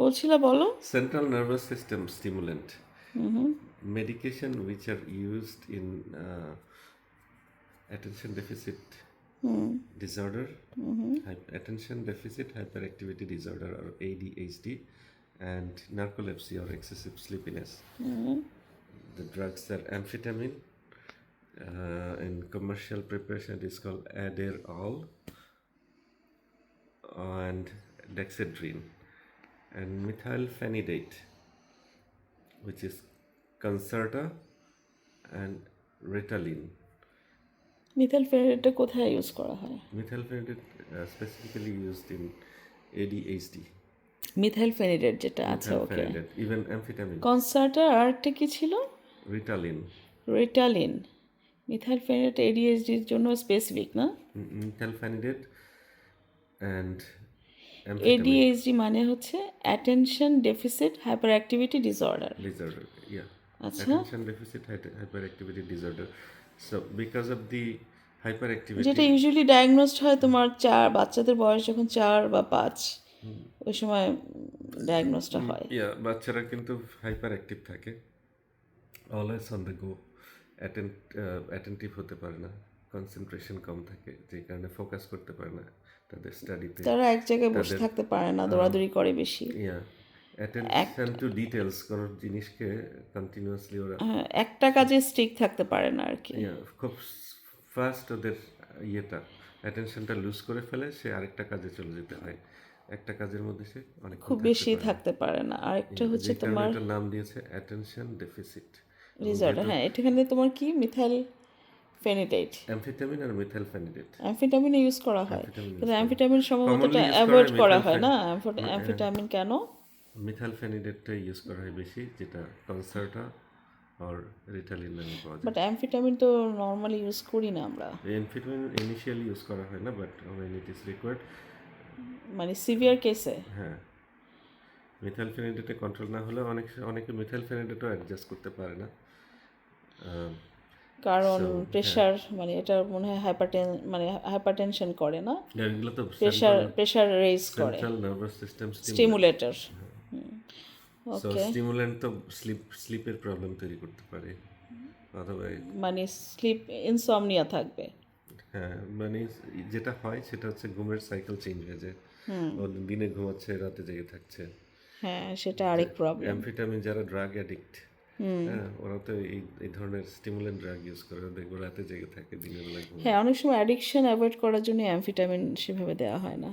বলছিলা বলো Central nervous system stimulant. Medication which are used in uh, attention deficit disorder, hy- attention deficit hyperactivity disorder or ADHD, and narcolepsy or excessive sleepiness. The drugs are amphetamine. Uh, in commercial preparation, it is called Adderall and Dexedrine And methylphenidate, which is Concerta and Ritalin. মিথাইল ফেনাইডটা কোথায় use করা হয় Methylphenidate uh, specifically used in ADHD. Methylphenidate যেটা আচ্ছা ওকে even amphetamine, কনসার্টার আরেকটা কি ছিল Ritalin. রিটালিন মিথাইল ফেনাইডেট এডিএসডির জন্য স্পেসিফিক না and amphetamine এডিএইচডি মানে হচ্ছে attention deficit hyperactivity disorder disorder. Yeah. আচ্ছা Attention deficit hy- hyperactivity disorder. So because of the hyperactivity, যেটা ইউজুয়ালি ডায়াগনোসড হয় তোমার চার বাচ্চাদের বয়স যখন চার বা পাঁচ ওই সময় ডায়াগনোসটা হয় ইয়া বাচ্চারা কিন্তু হাইপার অ্যাক্টিভ থাকে always on the go attentive হতে পারে না কনসেন্ট্রেশন কম থাকে যে কারণে ফোকাস করতে পারে না তাদের স্টাডিতে তারা এক জায়গায় বসে থাকতে পারে না দৌড়াদৌড়ি করে বেশি। ইয়া অ্যাটেনশন টু ডিটেলস কোনো জিনিসকে কন্টিনিউয়াসলি ওরা হ্যাঁ, একটা কাজে স্টিক থাকতে পারে না আর কি খুব ফাস্ট ওদের ইয়েটা অ্যাটেনশনটা লুজ করে ফেলে সে আরেকটা কাজে চলে যেতে হয় একটা কাজের মধ্যে সে অনেক খুব বেশি থাকতে পারে না। আরেকটা হচ্ছে তোমার নাম দিয়েছে অ্যাটেনশন ডেফিসিট রিজর্ট হ্যাঁ এখানে তোমার কি? মিথাইল ফেনিডেট অ্যামফেটামিন আর মিথাইলফেনিডেট অ্যামফেটামিন ইউজ করা হয়। কিন্তু অ্যামফেটামিন সম্ভবত অ্যাভয়েড করা হয় না. অ্যামফেটামিন কেন? মিথাইলফেনিডেটটা ইউজ করা হয় বেশি যেটা কনসার্টা আর রিটালিন নামে পাওয়া যায়। বাট অ্যামফেটামিন তো নর্মালি ইউজ করি না আমরা। এনফিটামিন ইনিশিয়ালি ইউজ করা হয় না but when it is required মানে সিভিয়ার কেসে হ্যাঁ। মিথাইলফেনিডেটে কন্ট্রোল না হলে অনেক অনেকে মিথাইলফেনিডেটও অ্যাডজাস্ট করতে পারে না। কারণ প্রেশার মানে এটা মনে হয় হাইপারটেন মানে হাইপারটেনশন করে না? প্রেশার প্রেশার রেজ করে। স্টিমুলেটর সো স্টিমুলেন্ট তো স্লিপ স্লিপের প্রবলেম তৈরি করতে পারে। অথবা মানে স্লিপ ইনসমনিয়া থাকবে। হ্যাঁ মানে যেটা হয় সেটা হচ্ছে ঘুমের সাইকেল চেঞ্জ হয়ে যায়। দিনে ঘুমাচ্ছে রাতে জেগে থাকছে। হ্যাঁ সেটা আরেক প্রবলেম অ্যামফিটামিন যারা ড্রাগ অ্যাডিক্ট হ্যাঁ ওরা তো এই এই ধরনের স্টিমুলেন্ট ড্রাগ ইউজ করে দেখব রাতে জেগে থাকে দিনের বেলা হ্যাঁ অনেক সময় অ্যাডিকশন অ্যাভয়েড করার জন্য অ্যামফিটামিন সেভাবে দেওয়া হয় না।